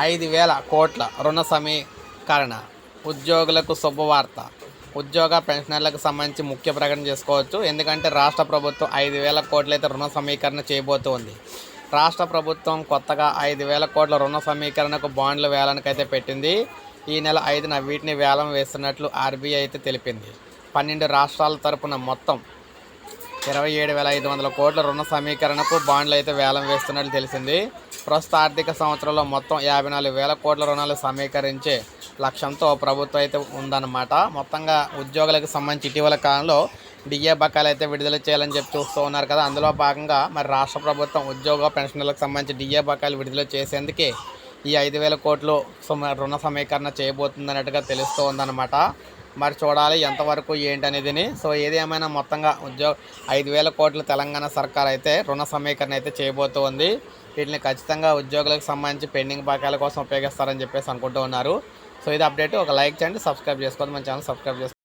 ఐదు వేల కోట్ల రుణ సమీకరణ. ఉద్యోగులకు శుభవార్త. ఉద్యోగ పెన్షనర్లకు సంబంధించి ముఖ్య ప్రకటన చేసుకోవచ్చు. ఎందుకంటే రాష్ట్ర ప్రభుత్వం ఐదు వేల కోట్లయితే రుణ సమీకరణ చేయబోతోంది. రాష్ట్ర ప్రభుత్వం కొత్తగా ఐదు వేల కోట్ల రుణ సమీకరణకు బాండ్ల వేలానికైతే పెట్టింది. ఈ నెల ఐదున వీటిని వేలం వేస్తున్నట్లు ఆర్బీఐ అయితే తెలిపింది. పన్నెండు రాష్ట్రాల తరపున మొత్తం ఇరవై ఏడు వేల ఐదు వందల కోట్ల రుణ సమీకరణకు బాండ్లు అయితే వేలం వేస్తున్నట్లు తెలిసింది. ప్రస్తుత ఆర్థిక సంవత్సరంలో మొత్తం యాభై నాలుగు వేల కోట్ల రుణాలు సమీకరించే లక్ష్యంతో ప్రభుత్వం అయితే ఉందన్నమాట. మొత్తంగా ఉద్యోగులకు సంబంధించి ఇటీవల కాలంలో డిఏ బకాయిలు అయితే విడుదల చేయాలని చెప్పి చూస్తూ ఉన్నారు కదా. అందులో భాగంగా మరి రాష్ట్ర ప్రభుత్వం ఉద్యోగ పెన్షన్లకు సంబంధించి డిఏ బకాయిలు విడుదల చేసేందుకే ఈ ఐదు వేల కోట్లు సుమ- రుణ సమీకరణ చేయబోతుందన్నట్టుగా తెలుస్తూ ఉందన్నమాట. మరి చూడాలి ఎంతవరకు ఏంటనేదిని. సో ఏది ఏమైనా మొత్తంగా ఉద్యోగ ఐదు వేల కోట్లు తెలంగాణ సర్కార్ అయితే రుణ సమీకరణ అయితే చేయబోతోంది వీటిని ఖచ్చితంగా ఉద్యోగులకు సంబంధించి పెండింగ్ బకాయిల కోసం ఉపయోగిస్తారని చెప్పేసి అనుకుంటూ ఉన్నారు. సో ఇది అప్డేట్. ఒక లైక్ చేయండి సబ్స్క్రైబ్ చేసుకోండి. మన ఛానల్ సబ్స్క్రైబ్ చేసుకోండి.